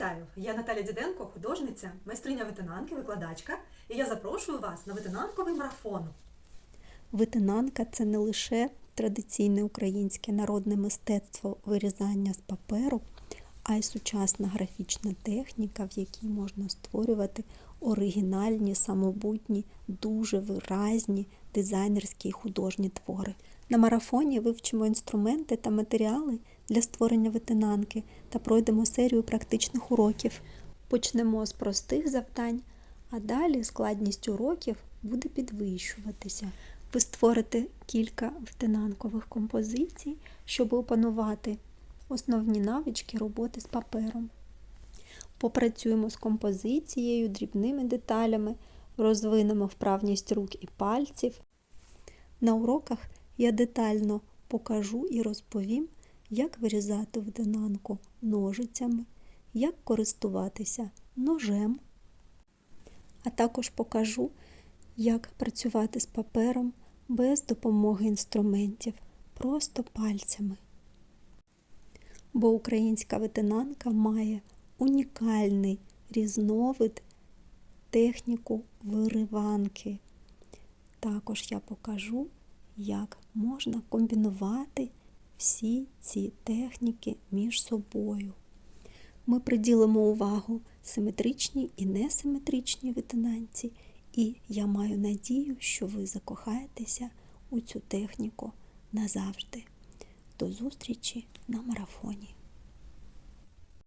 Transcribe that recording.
Вітаю! Я Наталя Діденко, художниця, майстриня ветенанки, викладачка, і я запрошую вас на ветенанковий марафон. Витинанка це не лише традиційне українське народне мистецтво вирізання з паперу, а й сучасна графічна техніка, в якій можна створювати оригінальні, самобутні, дуже виразні дизайнерські і художні твори. На марафоні вивчимо інструменти та матеріали для створення витинанки та пройдемо серію практичних уроків. Почнемо з простих завдань, а далі складність уроків буде підвищуватися. Ви створите кілька витинанкових композицій, щоб опанувати основні навички роботи з папером. Попрацюємо з композицією, дрібними деталями, розвинемо вправність рук і пальців. На уроках я детально покажу і розповім, як вирізати витинанку ножицями, як користуватися ножем, а також покажу, як працювати з папером без допомоги інструментів, просто пальцями. Бо українська ветенанка має унікальний різновид техніку вириванки. Також я покажу, як можна комбінувати всі ці техніки між собою. Ми приділимо увагу симетричній і несиметричній витинанці, і я маю надію, що ви закохаєтеся у цю техніку назавжди. До зустрічі на марафоні!